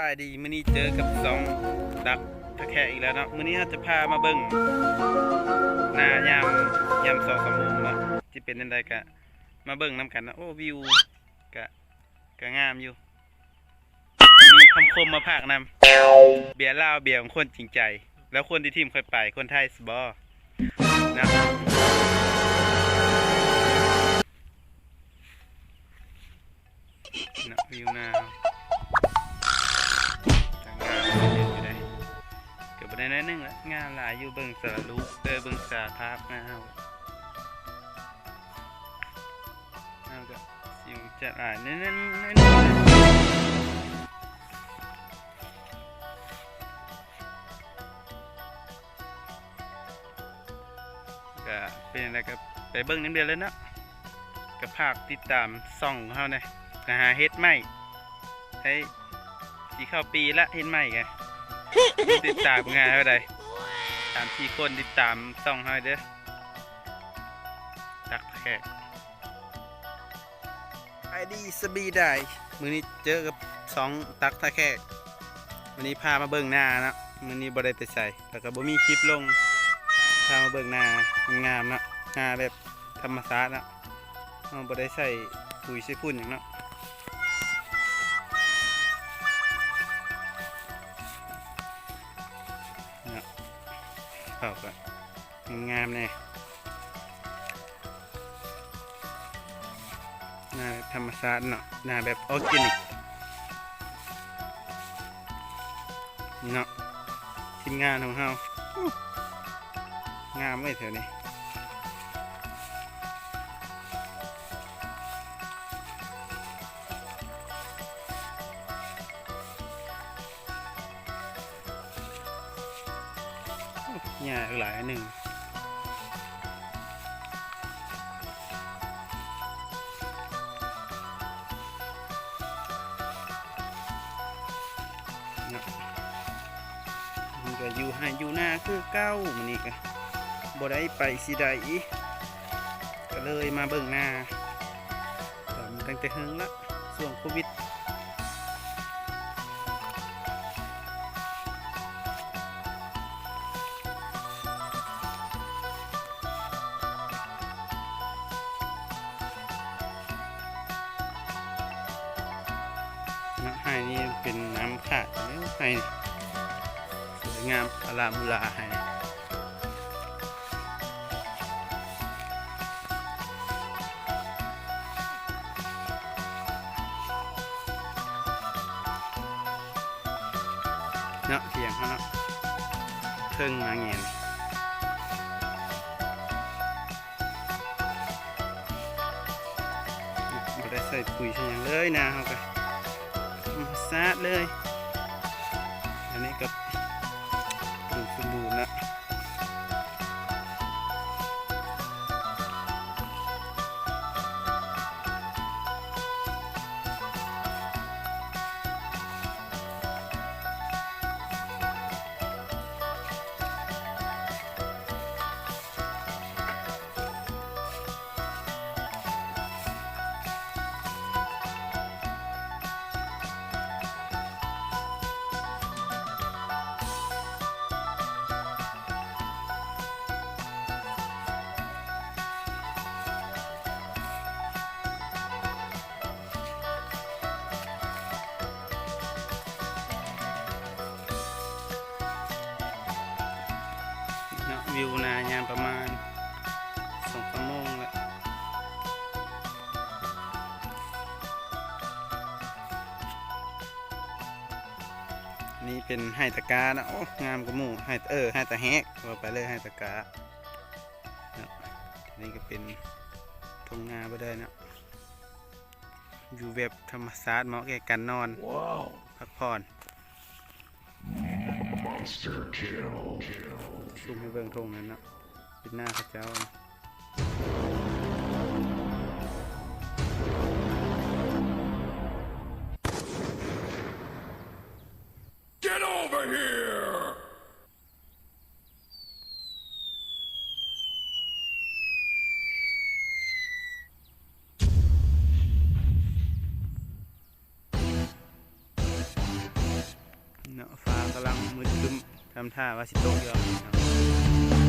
บายดีมื้อนี้เจอกับสองดักตะแคอีกแล้วเนาะมื้อนี้เราจะพามาเบิ่งหน้ายามยามสองสามโมงเนาะจะเป็นจังไดกะ มาเบิ่งนํกันนะโอ้วิวกะกะงามอยู่ มีคำคมมาพากนำเบียร์ลาวเบียร์ของคนจริงใจ แล้วคนที่ทีมเคยไปคนไทยสบอนะ ได้น้อยนึงละงานหลายอยู่เบิ่งสารลูกเออเบิ่งสาภาพงานเฮาเอาก็สิวจะอ่านนั่นนั่นนั่นก็เป็นอะไรก็ไปเบิ่งน้ำเดือนเลยเนาะก็ภาคติดตามซ่องเฮาเนี่ยหาเฮ็ดใหม่ให้สีเข้าปีละเห็นไหมไง ติดตามงานเท่าใดตามที่คนติดตามส่องให้เด้อตักแขกไอดีสบีได้มือนี้เจอกับสองตักตะแขกวันนี้พามาเบิ่งหน้านะมือนี้บ่ได้ไปใส่แล้วก็บ่มีคลิปลงพามาเบิ่งหน้างามนะหน้าแบบธรรมชาตินะเราบ่ได้ใส่ปุ๋ยใส่ฝุ่นอย่างเนาะ ชอบอะงามๆเนี่ยหน้าแบบธรรมชาติเนาะหน้าแบบออร์แกนิกเนาะทีมงานของเรางามไม่เถอะนี่ หญ้าหลายอันหนึ่งเนาะมันก็อยู่ให้อยู่หน้าคือเก้ามันนี่ก็บ่ได้ไปสิใดก็เลยมาเบิ่งหน้าตั้งแต่เฮงละช่วงโควิด นะให้นี่เป็นน้ำขาดเลยให้นี่สวยงามอลามุลาให้เนาะเพียงเขาเนาะเพิ่องมาเงียนไม่ได้ใส่ปุ๋ยใช่หยังเลยนะเขาไป ก็ซาดเลย อันนี้ก็ปลูกสมบูรณ์ละ วิวนายามประมาณสองชั่วโมงแล้วนี่เป็นไฮตะกานะโอ้งามกว่าหมู่ไฮเออไฮตะแฮกว่าไปเลยไฮตะกาเนาะนี่ก็เป็นทุ่งนาไปได้เนาะอยู่แบบธรรมชาติเหมาะแก่การนอน Wow. พักผ่อน Monster kill. ซูมให้เบิ่งทงนั้นเนาะเป็นหน้าเขาเจ้านะ Get over here! ากำลังมืดครึ้ม ทำท่าว่าสิโตกเยู่ครับ